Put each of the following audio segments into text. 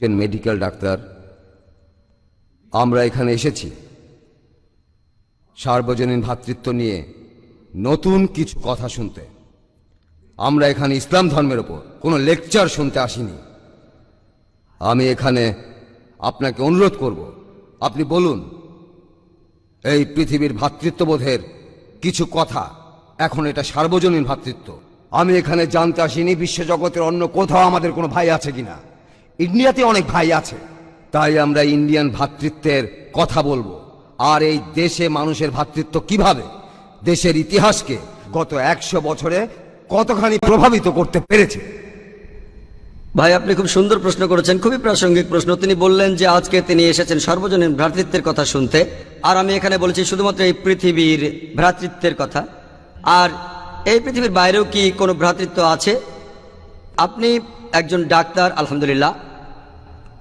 একজন medical doctor. আমরা এখানে এসেছি। সার্বজনীন ভ্রাতৃত্ব নিয়ে নতুন কিছু কথা শুনতে। আমরা এখানে ইসলাম ধর্মের ওপর কোনো লেকচার শুনতে আসিনি। আমি এখানে আপনাকে অনুরোধ করব, আপনি বলুন, এই পৃথিবীর ভ্রাতৃত্ববোধের কিছু কথা, এখন এটা সার্বজনীন ভ্রাতৃত্ব আমি এখানে জানতে আসিনি বিশ্বজগতের অন্য কোথাও আমাদের কোনো ভাই আছে কিনা। ইন্ডিয়াতে অনেক ভাই আছে। তাই আমরা ইন্ডিয়ান ভ্রাতৃত্বের কথা বলব। আর এই দেশে মানুষের ভ্রাতৃত্ব কীভাবে? দেশের ইতিহাসকে গত একশো বছরে কতখানি প্রভাবিত করতে পেরেছে? ভাই, আপনি খুব সুন্দর প্রশ্ন করেছেন, খুবই প্রাসঙ্গিক প্রশ্ন। তিনি বললেন যে আজকে তিনি এসেছেন সর্বজনীন ভ্রাতৃত্বের কথা শুনতে। আর আমি এখানে বলেছি শুধুমাত্র এই পৃথিবীর ভ্রাতৃত্বের কথা। আর এই পৃথিবীর বাইরেও কি কোনো ভ্রাতৃত্ব আছে? আপনি একজন ডাক্তার, আলহামদুলিল্লাহ।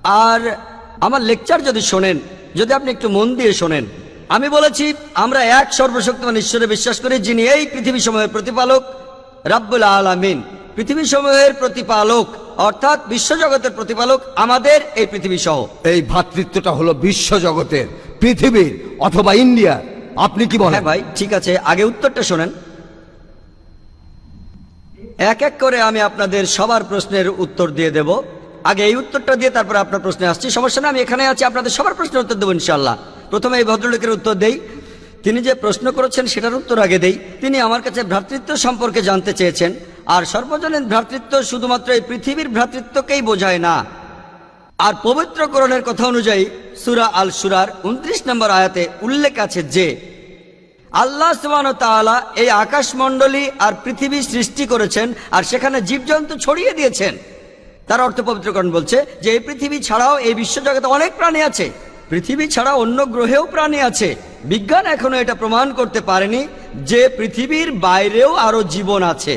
আর আমার লেকচার যদি শোনেন যদি আপনি একটু মন দিয়ে শোনেন আমি বলেছি আমরা এক সর্বশক্তিমান ঈশ্বরে বিশ্বাস করি যিনি এই পৃথিবী সমূহের প্রতিপালক রাব্বুল আলামিন। পৃথিবী সমূহের প্রতিপালক অর্থাৎ বিশ্বজগতের প্রতিপালক আমাদের এই পৃথিবী সহ। এই ভ্রাতৃত্বটা হলো বিশ্বজগতের পৃথিবীর অথবা ইন্ডিয়া। আপনি কি বলেন? হ্যাঁ ভাই ঠিক আছে আগে উত্তরটা শোনেন। এক এক করে আমি আপনাদের সবার প্রশ্নের উত্তর দিয়ে দেব। আগে এই উত্তরটা দিয়ে তারপর আপনার প্রশ্নে আসছি। সমস্যা না আমি এখানে আছি, আপনাদের সবার প্রশ্নের উত্তর দেবো ইনশাল্লাহ প্রথমে এই ভদ্রলোকের উত্তর দেই। তিনি যে প্রশ্ন করেছেন সেটার উত্তর আগে দেই। তিনি আমার কাছে ভ্রাতৃত্ব সম্পর্কে জানতে চেয়েছেন, আর সর্বজনীন ভ্রাতৃত্ব শুধুমাত্র এই পৃথিবীর ভ্রাতৃত্বকেই বোঝায় না। আর পবিত্রকরণের কথা অনুযায়ী সুরা আল সুরার উনত্রিশ নম্বর আয়াতে উল্লেখ আছে যে, আল্লাহ সুবান তাআলা এই আকাশমণ্ডলী আর পৃথিবী সৃষ্টি করেছেন, আর সেখানে জীবজন্তু ছড়িয়ে দিয়েছেন। তার অর্থ পবিত্রকরণ বলছে যে এই পৃথিবী ছাড়াও এই বিশ্বজগতে অনেক প্রাণী আছে। পৃথিবী ছাড়া অন্য গ্রহেও প্রাণী আছে। বিজ্ঞান এখনও এটা প্রমাণ করতে পারেনি যে পৃথিবীর বাইরেও আরও জীবন আছে।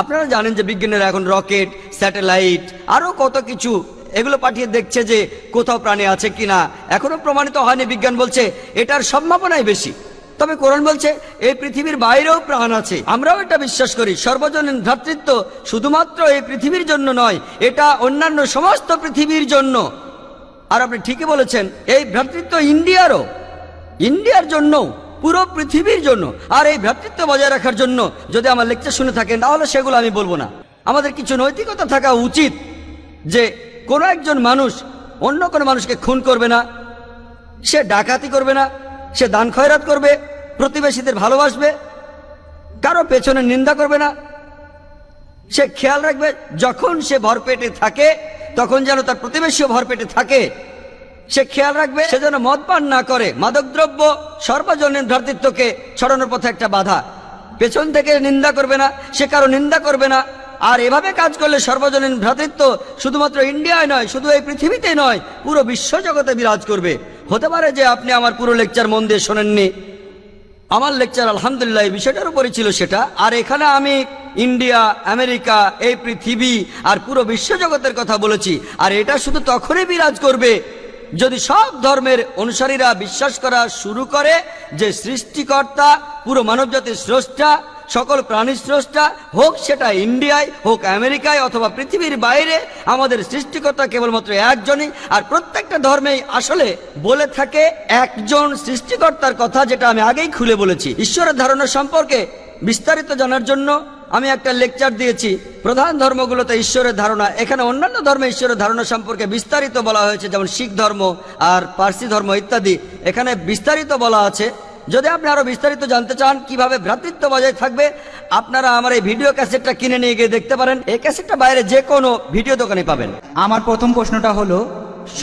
আপনারা জানেন যে বিজ্ঞানীরা এখন রকেট, স্যাটেলাইট, আরও কত কিছু এগুলো পাঠিয়ে দেখছে যে কোথাও প্রাণী আছে কিনা। এখনও প্রমাণিত হয়নি বিজ্ঞান বলছে এটার সম্ভাবনাই বেশি। তবে কোরআন বলছে, এই পৃথিবীর বাইরেও প্রাণ আছে। আমরাও এটা বিশ্বাস করি। সর্বজনীন ভ্রাতৃত্ব শুধুমাত্র এই পৃথিবীর জন্য নয়, এটা অন্যান্য সমস্ত পৃথিবীর জন্য। আর আপনি ঠিকই বলেছেন, এই ভ্রাতৃত্ব ইন্ডিয়ারও। ইন্ডিয়ার জন্য পুরো পৃথিবীর জন্য। আর এই ভ্রাতৃত্ব বজায় রাখার জন্য যদি আমার লেকচার শুনে থাকেন, তাহলে সেগুলো আমি বলব না। আমাদের কিছু নৈতিকতা থাকা উচিত যে, কোনো একজন মানুষ অন্য কোনো মানুষকে খুন করবে না, সে ডাকাতি করবে না সে দান খয়রাত করবে, প্রতিবেশীদের ভালোবাসবে, কারও পেছনে নিন্দা করবে না। সে খেয়াল রাখবে, যখন সে ভরপেটে থাকে, তখন যেন তার প্রতিবেশীও ভরপেটে থাকে। সে খেয়াল রাখবে, সে যেন মদ পান না করে, মাদকদ্রব্য, সর্বজনীন ভ্রাতৃত্বকে ছড়ানোর পথে একটা বাধা। পেছন থেকে নিন্দা করবে না, সে কারও নিন্দা করবে না। আর এভাবে কাজ করলে সর্বজনীন ভ্রাতৃত্ব শুধুমাত্র ইন্ডিয়ায় নয়, শুধু এই পৃথিবীতে নয়, পুরো বিশ্বজগতে বিরাজ করবে। হতে পারে যে আপনি আমার পুরো লেকচার মন দিয়ে শোনেননি। আমার লেকচার আলহামদুলিল্লাহ এই বিষয়টার উপরে ছিল সেটা। আর এখানে আমি ইন্ডিয়া, আমেরিকা, এই পৃথিবী আর পুরো বিশ্বজগতের কথা বলেছি। আর এটা শুধু তখনই বিরাজ করবে যদি সব ধর্মের অনুসারীরা বিশ্বাস করা শুরু করে যে সৃষ্টিকর্তা, পুরো মানবজাতির স্রষ্টা সকল প্রাণী স্রষ্টা হোক সেটা ইন্ডিয়ায় হোক আমেরিকায় অথবা পৃথিবীর বাইরে, আমাদের সৃষ্টিকর্তা কেবলমাত্র একজনই। আর প্রত্যেকটা ধর্মেই আসলে বলে থাকে একজন সৃষ্টিকর্তার কথা যেটা আমি আগেই খুলে বলেছি। ঈশ্বরের ধারণা সম্পর্কে বিস্তারিত জানার জন্য আমি একটা লেকচার দিয়েছি। প্রধান ধর্মগুলোতে ঈশ্বরের ধারণা, এখানে অন্যান্য ধর্মে ঈশ্বরের ধারণা সম্পর্কে বিস্তারিত বলা হয়েছে, যেমন শিখ ধর্ম আর পার্সি ধর্ম ইত্যাদি। এখানে বিস্তারিত বলা আছে যদি আপনি আরও বিস্তারিত জানতে চান কীভাবে ভ্রাতৃত্ব বজায় থাকবে, আপনারা আমার এই ভিডিও ক্যাসেটটা কিনে নিয়ে গিয়ে দেখতে পারেন। এই ক্যাসেটটা বাইরে যে কোনো ভিডিও দোকানে পাবেন। আমার প্রথম প্রশ্নটা হলো,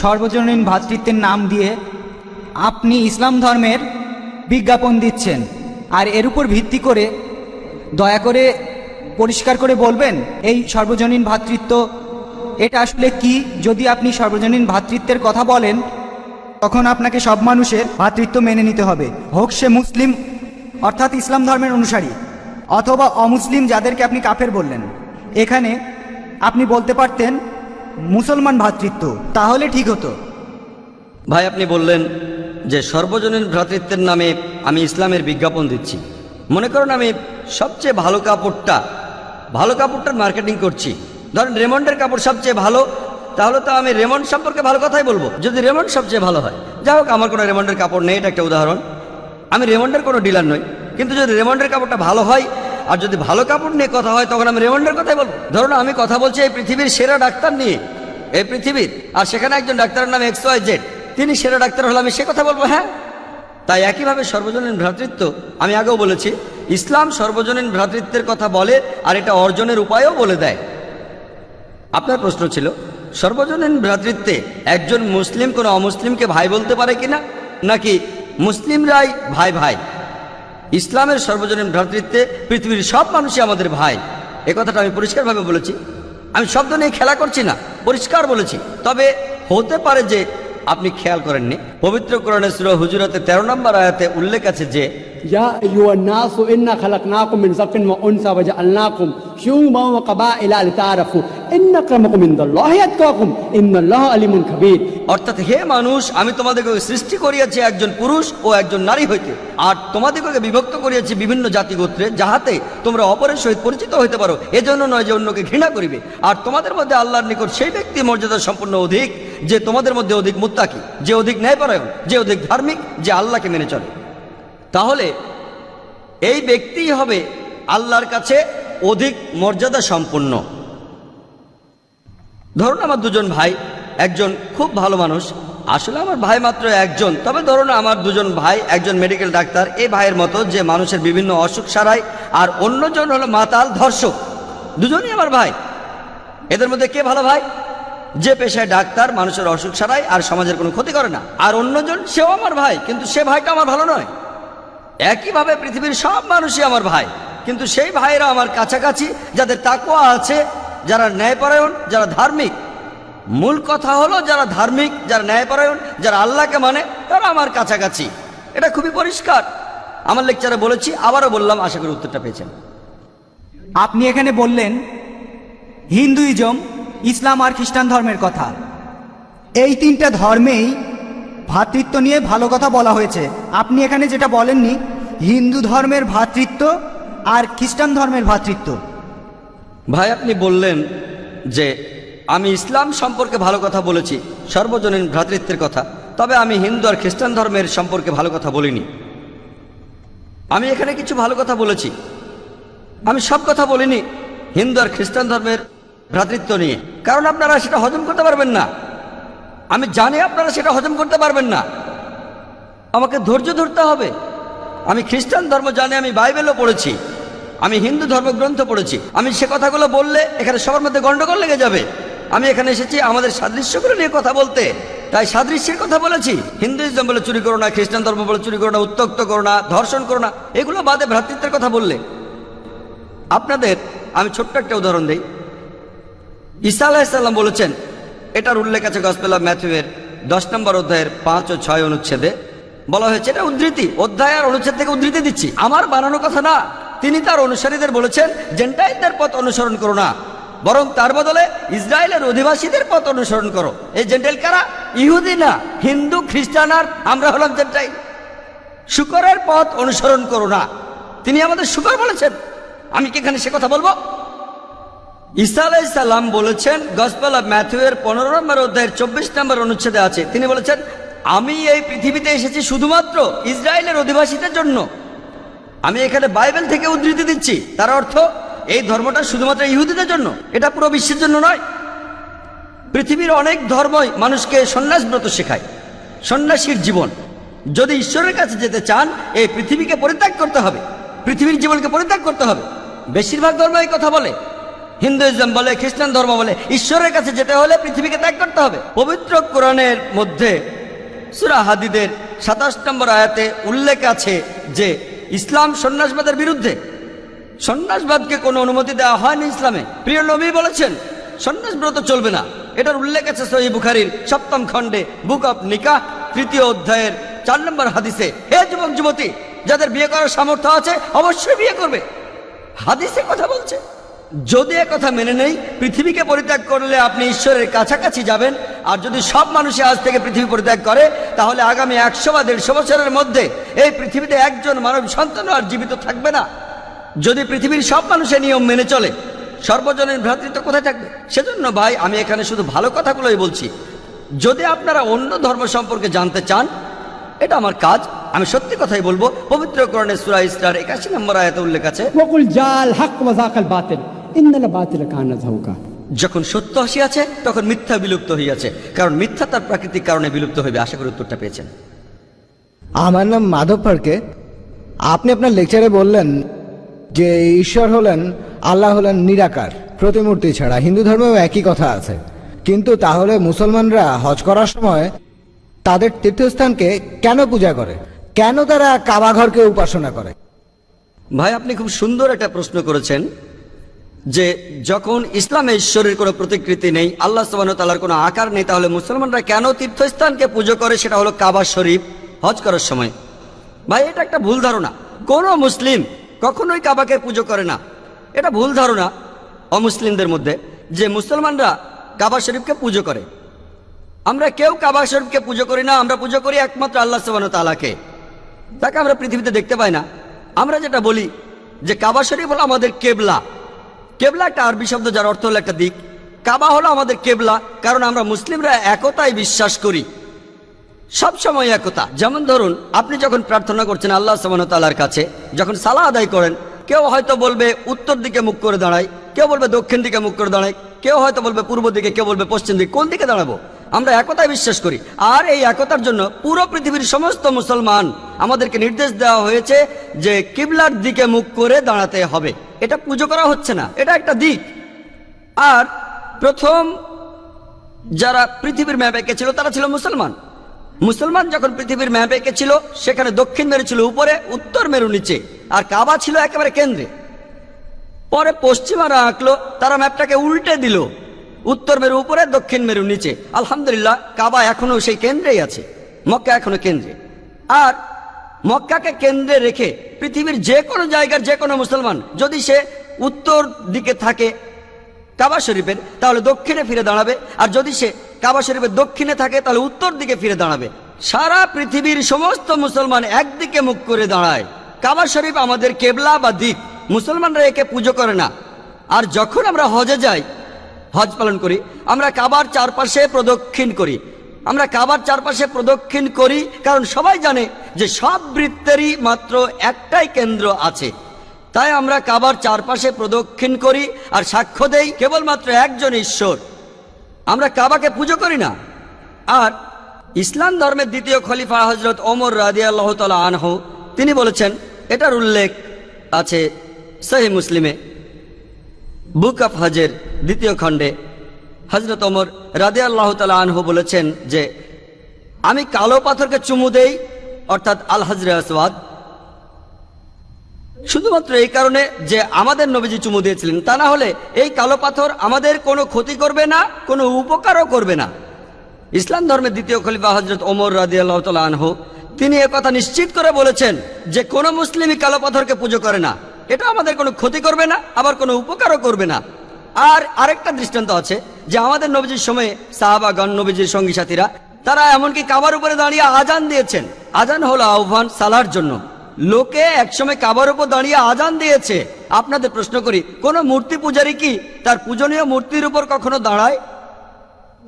সর্বজনীন ভ্রাতৃত্বের নাম দিয়ে আপনি ইসলাম ধর্মের বিজ্ঞাপন দিচ্ছেন, আর এর উপর ভিত্তি করে দয়া করে পরিষ্কার করে বলবেন, এই সর্বজনীন ভ্রাতৃত্ব, এটা আসলে কি? যদি আপনি সর্বজনীন ভ্রাতৃত্বের কথা বলেন তখন আপনাকে সব মানুষের ভ্রাতৃত্ব মেনে নিতে হবে। হোক সে মুসলিম, অর্থাৎ ইসলাম ধর্মের অনুসারী, অথবা অমুসলিম যাদেরকে আপনি কাফের বললেন। এখানে আপনি বলতে পারতেন, মুসলমান ভ্রাতৃত্ব তাহলে ঠিক হতো। ভাই, আপনি বললেন যে সর্বজনীন ভ্রাতৃত্বের নামে আমি ইসলামের বিজ্ঞাপন দিচ্ছি। মনে করুন আমি সবচেয়ে ভালো কাপড়টা, ভালো কাপড়টার মার্কেটিং করছি। ধরেন রেমন্ডের কাপড় সবচেয়ে ভালো তাহলে তো আমি রেমন্ড সম্পর্কে ভালো কথাই বলব। যদি রেমন্ড সবচেয়ে ভালো হয়। যাই হোক, আমার কোনো রেমন্ডের কাপড় নেই, এটা একটা উদাহরণ। আমি রেমন্ডের কোনো ডিলার নই। কিন্তু যদি রেমন্ডের কাপড়টা ভালো হয়, আর যদি ভালো কাপড় নিয়ে কথা হয়, তখন আমি রেমন্ডের কথাই বলব। ধরুন, আমি কথা বলছি এই পৃথিবীর সেরা ডাক্তার নিয়ে। এই পৃথিবীর। আর সেখানে একজন ডাক্তারের নাম এক্স ওয়াই জেড। তিনি সেরা ডাক্তার হলে আমি সে কথা বলব হ্যাঁ? তাই একইভাবে সর্বজনীন ভ্রাতৃত্ব, আমি আগেও বলেছি, ইসলাম সর্বজনীন ভ্রাতৃত্বের কথা বলে, আর এটা অর্জনের উপায়ও বলে দেয়। আপনার প্রশ্ন ছিল? সর্বজনীন ভ্রাতৃত্বে একজন মুসলিম কোনো অমুসলিমকে ভাই বলতে পারে কিনা? নাকি মুসলিমরাই ভাই ভাই? ইসলামের সর্বজনীন ভ্রাতৃত্বে পৃথিবীর সব মানুষই আমাদের ভাই। এ কথাটা আমি পরিষ্কারভাবে বলেছি। আমি শব্দ নিয়ে খেলা করছি না, পরিষ্কার বলেছি। তবে হতে পারে যে আপনি খেয়াল করেননি? পবিত্র কোরআনে সুরা হুজুরাতে তেরো নম্বর আয়াতে উল্লেখ আছে যে অর্থাৎ হে মানুষ আমি তোমাদেরকে সৃষ্টি করিয়াছি একজন পুরুষ ও একজন নারী হইতে। আর তোমাদেরকে বিভক্ত করিয়াছি বিভিন্ন জাতি গোত্রে যাহাতে তোমরা অপরের সহিত পরিচিত হইতে পারো। এজন্য নয় যে অন্যকে ঘৃণা করিবে। আর তোমাদের মধ্যে আল্লাহর নিকট সেই ব্যক্তি মর্যাদা সম্পূর্ণ অধিক। যে তোমাদের মধ্যে অধিক মুত্তাকি, যে অধিক ন্যায়পরায়ণ, যে অধিক ধার্মিক, যে আল্লাহকে মেনে চলে। তাহলে এই ব্যক্তিই হবে আল্লাহর কাছে অধিক মর্যাদা সম্পন্ন। ধরুন আমার দুজন ভাই, একজন খুব ভালো মানুষ, আসলে আমার ভাই মাত্র একজন, তবে ধরুন আমার দুজন ভাই, একজন মেডিকেল ডাক্তার এই ভাইয়ের মতো যে মানুষের বিভিন্ন অসুখ সারায়, আর অন্যজন হলো মাতাল ধর্ষক। দুজনই আমার ভাই। এদের মধ্যে কে ভালো ভাই? যে পেশায় ডাক্তার, মানুষের অসুখ সারায় আর সমাজের কোনো ক্ষতি করে না। আর অন্যজন, সেও আমার ভাই, কিন্তু সে ভাইটা আমার ভালো নয়। একইভাবে পৃথিবীর সব মানুষই আমার ভাই, কিন্তু সেই ভাইয়েরা আমার কাছাকাছি, যাদের তাকুয়া আছে, যারা ন্যায়পরায়ণ, যারা ধার্মিক। মূল কথা হলো, যারা ধার্মিক, যারা ন্যায়পরায়ণ, যারা আল্লাহকে মানে তারা আমার কাছাকাছি। এটা খুবই পরিষ্কার। আমার লেকচারে বলেছি, আবারও বললাম, আশা করি উত্তরটা পেয়েছেন। আপনি এখানে বললেন, হিন্দুইজম ইসলাম আর খ্রিস্টান ধর্মের কথা। এই তিনটা ধর্মেই ভ্রাতৃত্ব নিয়ে ভালো কথা বলা হয়েছে। আপনি এখানে যেটা বলেননি, হিন্দু ধর্মের ভ্রাতৃত্ব আর খ্রিস্টান ধর্মের ভ্রাতৃত্ব। ভাই, আপনি বললেন যে আমি ইসলাম সম্পর্কে ভালো কথা বলেছি, সর্বজনীন ভ্রাতৃত্বের কথা। তবে আমি হিন্দু আর খ্রিস্টান ধর্মের সম্পর্কে ভালো কথা বলিনি। আমি এখানে কিছু ভালো কথা বলেছি। আমি সব কথা বলিনি, হিন্দু আর খ্রিস্টান ধর্মের ভ্রাতৃত্ব নিয়ে। কারণ আপনারা সেটা হজম করতে পারবেন না। আমি জানি আপনারা সেটা হজম করতে পারবেন না। আমাকে ধৈর্য ধরতে হবে। আমি খ্রিস্টান ধর্ম জানি, আমি বাইবেলও পড়েছি। আমি হিন্দু ধর্মগ্রন্থ পড়েছি। আমি সে কথাগুলো বললে এখানে সবার মধ্যে গন্ডগোল লেগে যাবে। আমি এখানে এসেছি আমাদের সাদৃশ্যগুলো নিয়ে কথা বলতে। তাই সাদৃশ্যের কথা বলেছি। হিন্দুইজম বলে চুরি করো না, খ্রিস্টান ধর্ম বলে চুরি করো না উত্তক্ত করো না, ধর্ষণ করো না। এগুলো বাদে ভ্রাতৃত্বের কথা বললে। আপনাদের, আমি ছোট্ট একটা উদাহরণ দিই। ঈসা আলাহিসাল্লাম বলেছেন, এটার উল্লেখ আছে গসপেলা ম্যাথুয়ের দশ নম্বর অধ্যায়ের পাঁচ ও ছয় অনুচ্ছেদে। বলা হয়েছে, এটা উদ্ধৃতি, অধ্যায় আর অনুচ্ছেদ থেকে উদ্ধৃতি দিচ্ছি। আমার বানানো কথা না, তিনি তার অনুসারীদের বলেছেন, জেন্টাইলদের পথ অনুসরণ করো না, বরং তার বদলে ইসরায়েলের অধিবাসীদের পথ অনুসরণ করো। এই জেন্টাইল কারা? ইহুদি না, হিন্দু, খ্রিস্টান আর আমরা হলাম জেন্টাইল। শুকরের পথ অনুসরণ করো না। তিনি আমাদের শুকর বলেছেন। আমি কি এখানে সে কথা বলব? ঈসা আলাইসাল্লাম বলেছেন গসপাল অফ ম্যাথুয়ের পনেরো নম্বর অধ্যায়ের চব্বিশ নম্বর অনুচ্ছেদে আছে। তিনি বলেছেন, আমি এই পৃথিবীতে এসেছি শুধুমাত্র ইসরায়েলের অধিবাসীদের জন্য। আমি এখানে বাইবেল থেকে উদ্ধৃতি দিচ্ছি। তার অর্থ, এই ধর্মটা শুধুমাত্র ইহুদিদের জন্য, এটা পুরো বিশ্বের জন্য নয়। পৃথিবীর অনেক ধর্মই মানুষকে সন্ন্যাসব্রত শেখায়, সন্ন্যাসীর জীবন। যদি ঈশ্বরের কাছে যেতে চান, এই পৃথিবীকে পরিত্যাগ করতে হবে। পৃথিবীর জীবনকে পরিত্যাগ করতে হবে। বেশিরভাগ ধর্ম এই কথা বলে। হিন্দুইজম বলে, খ্রিস্টান ধর্ম বলে, ঈশ্বরের কাছে যেতে হলে পৃথিবীকে ত্যাগ করতে হবে। পবিত্র কোরআনের মধ্যে সুরা হাদিদের সাতাশ নম্বর আয়াতে উল্লেখ আছে যে, ইসলাম সন্ন্যাসবাদের বিরুদ্ধে, সন্ন্যাসবাদকে কোনো অনুমতি দেওয়া হয়নি ইসলামে। প্রিয় নবী বলেছেন সন্ন্যাসব্রত চলবে না। এটার উল্লেখ আছে সহি বুখারির সপ্তম খণ্ডে, বুক অফ নিকা তৃতীয় অধ্যায়ের চার নম্বর হাদিসে। হে যুবক যুবতী যাদের বিয়ে করার সামর্থ্য আছে, অবশ্যই বিয়ে করবে। হাদিসে কথা বলছে। যদি কথা মেনে নেই, পৃথিবীকে পরিত্যাগ করলে আপনি ঈশ্বরের কাছাকাছি যাবেন। আর যদি সব মানুষই আজ থেকে পৃথিবী পরিত্যাগ করে, তাহলে আগামী একশো বা দেড়শো বছরের মধ্যে এই পৃথিবীতে একজন মানব সন্তান আর জীবিত থাকবে না। যদি পৃথিবীর সব মানুষের নিয়ম মেনে চলে, সর্বজনের ভ্রাতৃত্ব কোথায় থাকবে? সেজন্য ভাই, আমি এখানে শুধু ভালো কথাগুলোই বলছি। যদি আপনারা অন্য ধর্ম সম্পর্কে জানতে চান, এটা আমার কাজ। আমি সত্যি কথাই বলব পবিত্র কোরআনে সুরা ইসরার একাশি নম্বর আয়াতে উল্লেখ আছে যখন সত্য আসিয়াছে তখন মিথ্যা বিলুপ্ত হইয়াছে। কারণ মিথ্যা তার প্রাকৃতিক কারণে বিলুপ্ত হইবে আশা করি উত্তরটা পেয়েছেন। আমার নাম মাধব পার্কে আপনি আপনার লেকচারে বললেন যে ঈশ্বর হলেন আল্লাহ হলেন নিরাকার প্রতিমূর্তি ছাড়া। হিন্দু ধর্মেও একই কথা আছে। কিন্তু তাহলে মুসলমানরা হজ করার সময় তাদের তীর্থস্থানকে কেন পূজা করে? কেন তারা কাবাঘরকে উপাসনা করে? ভাই আপনি খুব সুন্দর একটা প্রশ্ন করেছেন। যে যখন ইসলামে ঈশ্বরের কোনো প্রতিকৃতি নেই, আল্লাহ সুবাহ তালার কোনো আকার নেই, তাহলে মুসলমানরা কেন তীর্থস্থানকে পুজো করে? সেটা হলো কাবা শরীফ, হজ করার সময়। ভাই, এটা একটা ভুল ধারণা। কোনো মুসলিম কখনোই কাবাকে পুজো করে না। এটা ভুল ধারণা অমুসলিমদের মধ্যে যে মুসলমানরা কাবা শরীফকে পুজো করে। আমরা কেউ কাবা শরীফকে পুজো করি না, আমরা পুজো করি একমাত্র আল্লাহ সুবাহ তালাকে তাকে আমরা পৃথিবীতে দেখতে পাই না। আমরা যেটা বলি যে কাবা শরীফ হলো আমাদের কেবলা। কেবলা একটা আরবি শব্দ যার অর্থ হলো একটা দিক। কাবা হলো আমাদের কেবলা, কারণ আমরা মুসলিমরা একতায় বিশ্বাস করি। সব সময় একতা। যেমন ধরুন, আপনি যখন প্রার্থনা করছেন আল্লাহ তাআলার কাছে, যখন সালা আদায় করেন, কেউ হয়তো বলবে উত্তর দিকে মুখ করে দাঁড়ায়, কেউ বলবে দক্ষিণ দিকে মুখ করে দাঁড়ায়, কেউ হয়তো বলবে পূর্ব দিকে, কেউ বলবে পশ্চিম দিকে, কোন দিকে দাঁড়াবো? আমরা একতায় বিশ্বাস করি। আর এই একতার জন্য পুরো পৃথিবীর সমস্ত মুসলমান আমাদেরকে নির্দেশ দেওয়া হয়েছে যে কিবলার দিকে মুখ করে দাঁড়াতে হবে। এটা পুজো করা হচ্ছে না, এটা একটা দিক। আর প্রথম যারা পৃথিবীর ম্যাপ এঁকেছিল, তারা ছিল মুসলমান। মুসলমান যখন পৃথিবীর ম্যাপ এঁকেছিল, সেখানে দক্ষিণ মেরু ছিল উপরে, উত্তর মেরু নিচে, আর কাবা ছিল একেবারে কেন্দ্রে। পরে পশ্চিমারা আঁকলো, তারা ম্যাপটাকে উল্টে দিল, উত্তর মেরু উপরে, দক্ষিণ মেরু নিচে। আলহামদুলিল্লাহ, কাবা এখনও সেই কেন্দ্রেই আছে, মক্কা এখনও কেন্দ্রে। আর মক্কাকে কেন্দ্রে রেখে পৃথিবীর যে কোনো জায়গার যে কোনো মুসলমান যদি সে উত্তর দিকে থাকে কাবা শরীফের, তাহলে দক্ষিণে ফিরে দাঁড়াবে। আর যদি সে কাবা শরীফের দক্ষিণে থাকে, তাহলে উত্তর দিকে ফিরে দাঁড়াবে। সারা পৃথিবীর সমস্ত মুসলমান একদিকে মুখ করে দাঁড়ায়। কাবা শরীফ আমাদের কেবলা বা দিক মুসলমানরা একে পুজো করে না। আর যখন আমরা হজে যাই, হজ পালন করি, আমরা কাবার চারপাশে প্রদক্ষিণ করি। আমরা কাবার চারপাশে প্রদক্ষিণ করি, কারণ সবাই জানে যে সব বৃত্তেরই মাত্র একটাই কেন্দ্র আছে। তাই আমরা কাবার চারপাশে প্রদক্ষিণ করি আর সাক্ষ্য দেই কেবলমাত্র একজন ঈশ্বর। আমরা কাবাকে পুজো করি না। আর ইসলাম ধর্মের দ্বিতীয় খলিফা হজরত ওমর রাদি আল্লাহ তালা আনহ, তিনি বলেছেন, এটার উল্লেখ আছে সহি মুসলিমে। বুক অফ হজের দ্বিতীয় খণ্ডে। হজরত ওমর রাদে আল্লাহ তালা আনহু বলেছেন যে, আমি কালো পাথরকে চুমু দেই, অর্থাৎ আল হজরে আসওয়াদ। শুধুমাত্র এই কারণে যে আমাদের নবীজি চুমু দিয়েছিলেন, তা না হলে এই কালো পাথর আমাদের কোনো ক্ষতি করবে না, কোনো উপকারও করবে না। ইসলাম ধর্মের দ্বিতীয় খলিফা হজরত ওমর রাজি আল্লাহ আনহু, তিনি কথা নিশ্চিত করে বলেছেন যে, কোনো মুসলিমই কালো পাথরকে পুজো করে না। এটা আমাদের কোনো ক্ষতি করবে না, আবার কোনো উপকারও করবে না। আর আরেকটা দৃষ্টান্ত আছে যে আমাদের নবীজির সময়ে সাহাবাগণ, নবীজির সঙ্গী সাথীরা, তারা এমনকি কাবার উপরে দাঁড়িয়ে আজান দিয়েছেন। আজান হলো আহ্বান সালার জন্য। লোকে একসময় কাবার উপর দাঁড়িয়ে আজান দিয়েছে। আপনাদের প্রশ্ন করি, কোন মূর্তি পূজারি কি তার পূজনীয় মূর্তির উপর কখনো দাঁড়ায়?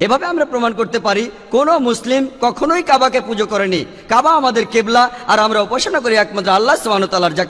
এভাবে আমরা প্রমাণ করতে পারি, কোন মুসলিম কখনোই কাবাকে পুজো করেনি। কাবা আমাদের কেবলা, আর আমরা উপাসনা করি একমাত্র আল্লাহ তাআলার যাকে